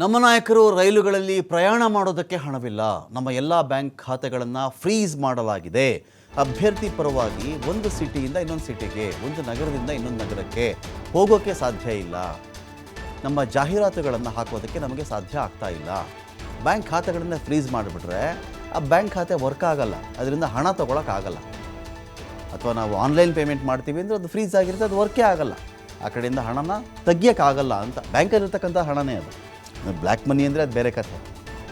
ನಮ್ಮ ನಾಯಕರು ರೈಲುಗಳಲ್ಲಿ ಪ್ರಯಾಣ ಮಾಡೋದಕ್ಕೆ ಹಣವಿಲ್ಲ. ನಮ್ಮ ಎಲ್ಲ ಬ್ಯಾಂಕ್ ಖಾತೆಗಳನ್ನು ಫ್ರೀಸ್ ಮಾಡಲಾಗಿದೆ. ಅಭ್ಯರ್ಥಿ ಪರವಾಗಿ ಒಂದು ಸಿಟಿಯಿಂದ ಇನ್ನೊಂದು ಸಿಟಿಗೆ, ಒಂದು ನಗರದಿಂದ ಇನ್ನೊಂದು ನಗರಕ್ಕೆ ಹೋಗೋಕ್ಕೆ ಸಾಧ್ಯ ಇಲ್ಲ. ನಮ್ಮ ಜಾಹೀರಾತುಗಳನ್ನು ಹಾಕೋದಕ್ಕೆ ನಮಗೆ ಸಾಧ್ಯ ಆಗ್ತಾ ಇಲ್ಲ. ಬ್ಯಾಂಕ್ ಖಾತೆಗಳನ್ನು ಫ್ರೀಸ್ ಮಾಡಿಬಿಟ್ರೆ ಆ ಬ್ಯಾಂಕ್ ಖಾತೆ ವರ್ಕ್ ಆಗಲ್ಲ. ಅದರಿಂದ ಹಣ ತೊಗೊಳಕ್ಕಾಗಲ್ಲ ಅಥವಾ ನಾವು ಆನ್ಲೈನ್ ಪೇಮೆಂಟ್ ಮಾಡ್ತೀವಿ ಅಂದರೆ ಅದು ಫ್ರೀಸ್ ಆಗಿರುತ್ತೆ, ಅದು ವರ್ಕೇ ಆಗಲ್ಲ. ಆ ಕಡೆಯಿಂದ ಹಣನ ತೆಗಿಯೋಕ್ಕಾಗಲ್ಲ ಅಂತ ಬ್ಯಾಂಕಲ್ಲಿರ್ತಕ್ಕಂಥ ಹಣನೇ ಅದು. ಬ್ಲ್ಯಾಕ್ ಮನಿ ಅಂದರೆ ಅದು ಬೇರೆ ಕಥೆ.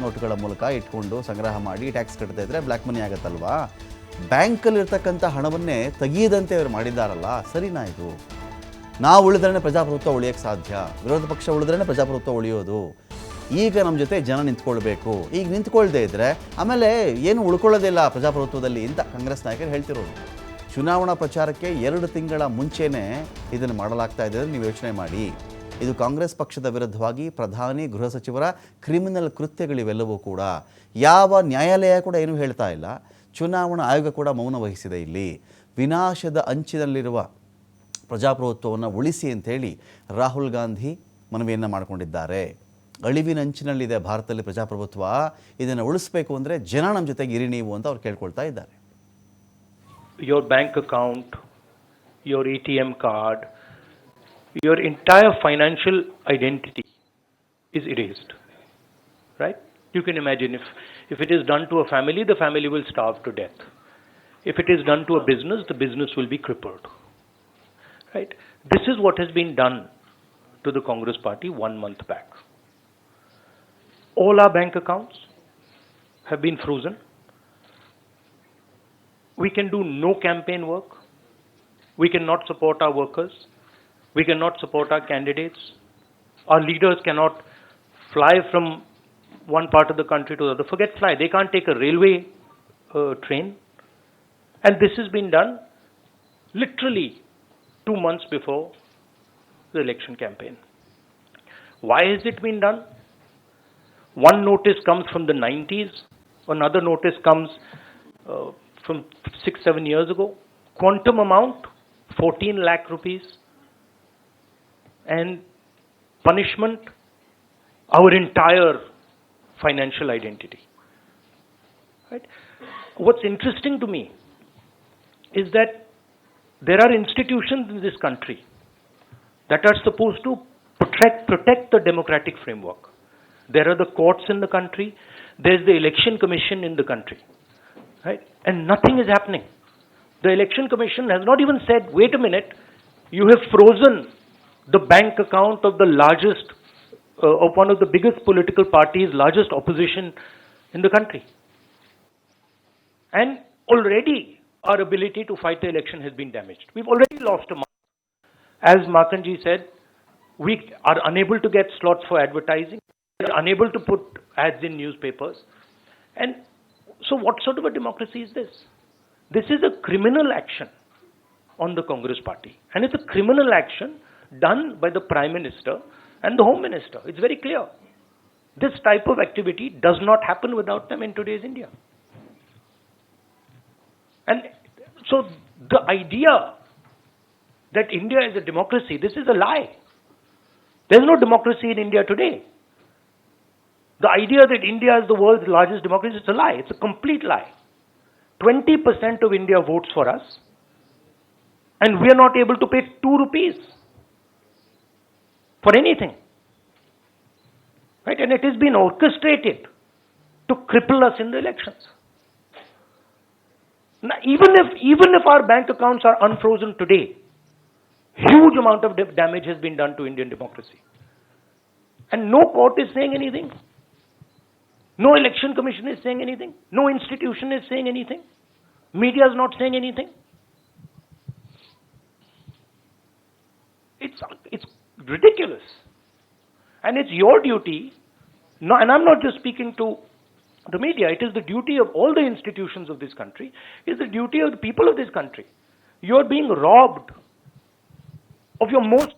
ನೋಟುಗಳ ಮೂಲಕ ಇಟ್ಕೊಂಡು ಸಂಗ್ರಹ ಮಾಡಿ ಟ್ಯಾಕ್ಸ್ ಕಟ್ತಾ ಇದ್ದರೆ ಬ್ಲ್ಯಾಕ್ ಮನಿ ಆಗುತ್ತಲ್ವಾ? ಬ್ಯಾಂಕಲ್ಲಿರ್ತಕ್ಕಂಥ ಹಣವನ್ನೇ ತೆಗೆಯದಂತೆ ಅವರು ಮಾಡಿದ್ದಾರಲ್ಲ, ಸರಿನಾ ಇದು? ನಾವು ಉಳಿದ್ರೆ ಪ್ರಜಾಪ್ರಭುತ್ವ ಉಳಿಯೋಕ್ಕೆ ಸಾಧ್ಯ. ವಿರೋಧ ಪಕ್ಷ ಉಳಿದ್ರೆ ಪ್ರಜಾಪ್ರಭುತ್ವ ಉಳಿಯೋದು. ಈಗ ನಮ್ಮ ಜೊತೆ ಜನ ನಿಂತ್ಕೊಳ್ಬೇಕು. ಈಗ ನಿಂತ್ಕೊಳ್ದೇ ಇದ್ದರೆ ಆಮೇಲೆ ಏನು ಉಳ್ಕೊಳ್ಳೋದಿಲ್ಲ ಪ್ರಜಾಪ್ರಭುತ್ವದಲ್ಲಿ ಅಂತ ಕಾಂಗ್ರೆಸ್ ನಾಯಕರು ಹೇಳ್ತಿರೋದು. ಚುನಾವಣಾ ಪ್ರಚಾರಕ್ಕೆ ಎರಡು ತಿಂಗಳ ಮುಂಚೆನೇ ಇದನ್ನು ಮಾಡಲಾಗ್ತಾ ಇದೆ ನೀವು ಯೋಚನೆ ಮಾಡಿ. ಇದು ಕಾಂಗ್ರೆಸ್ ಪಕ್ಷದ ವಿರುದ್ಧವಾಗಿ ಪ್ರಧಾನಿ ಗೃಹ ಸಚಿವರ ಕ್ರಿಮಿನಲ್ ಕೃತ್ಯಗಳಿವೆಲ್ಲವೂ ಕೂಡ ಯಾವ ನ್ಯಾಯಾಲಯ ಕೂಡ ಏನೂ ಹೇಳ್ತಾ ಇಲ್ಲ. ಚುನಾವಣಾ ಆಯೋಗ ಕೂಡ ಮೌನ ವಹಿಸಿದೆ ಇಲ್ಲಿ. ವಿನಾಶದ ಅಂಚಿನಲ್ಲಿರುವ ಪ್ರಜಾಪ್ರಭುತ್ವವನ್ನು ಉಳಿಸಿ ಅಂಥೇಳಿ ರಾಹುಲ್ ಗಾಂಧಿ ಮನವಿಯನ್ನು ಮಾಡಿಕೊಂಡಿದ್ದಾರೆ. ಅಳಿವಿನ ಅಂಚಿನಲ್ಲಿದೆ ಭಾರತದಲ್ಲಿ ಪ್ರಜಾಪ್ರಭುತ್ವ. ಇದನ್ನು ಉಳಿಸಬೇಕು ಅಂದರೆ ಜನ ನಮ್ಮ ಜೊತೆಗೆ ಇರಿ ನೀವು ಅಂತ ಅವ್ರು ಕೇಳ್ಕೊಳ್ತಾ ಇದ್ದಾರೆ. Your bank account, your ATM card, your entire financial identity is erased. Right? You can imagine if, if it is done to a family, the family will starve to death. If it is done to a business, the business will be crippled. Right? This is what has been done to the Congress party one month back. All our bank accounts have been frozen we can do no campaign work. We cannot support our workers. We cannot support our candidates. Our leaders cannot fly from one part of the country to the other. Forget fly. They can't take a railway uh, train. And this has been done literally two months before the election campaign. Why has it been done? One notice comes from the 90s, another notice comes uh, from six, seven years ago. Quantum amount 14 lakh rupees. And punishment our entire financial identity. Right? What's interesting to me is that there are institutions in this country that are supposed to protect, protect the democratic framework. There are the courts in the country, there's the election commission in the country right? And nothing is happening. The election commission has not even said, wait a minute, you have frozen the bank account of the largest, uh, of one of the biggest political parties, largest opposition in the country. And already our ability to fight the election has been damaged. We've already lost a month. As Makanji said, we are unable to get slots for advertising, we are unable to put ads in newspapers. And so, what sort of a democracy is this? This is a criminal action on the Congress party. And it's a criminal action done by the Prime Minister and the Home Minister. It's very clear. This type of activity does not happen without them in today's India. And so, the idea that India is a democracy, this is a lie. There's no democracy in India today. The idea that India is the world's largest democracy is a lie. It's a complete lie. 20% of India votes for us, and we are not able to pay 2 rupees for anything. Right? And it has been orchestrated to cripple us in the elections. Now, even if, even if our bank accounts are unfrozen today, huge amount of damage has been done to Indian democracy. And no court is saying anything. No election commission is saying anything. No institution is saying anything. Media is not saying anything. It's, it's ridiculous. And it's your duty, no, and I'm not just speaking to the media, it is the duty of all the institutions of this country, it is the duty of the people of this country. You're being robbed of your most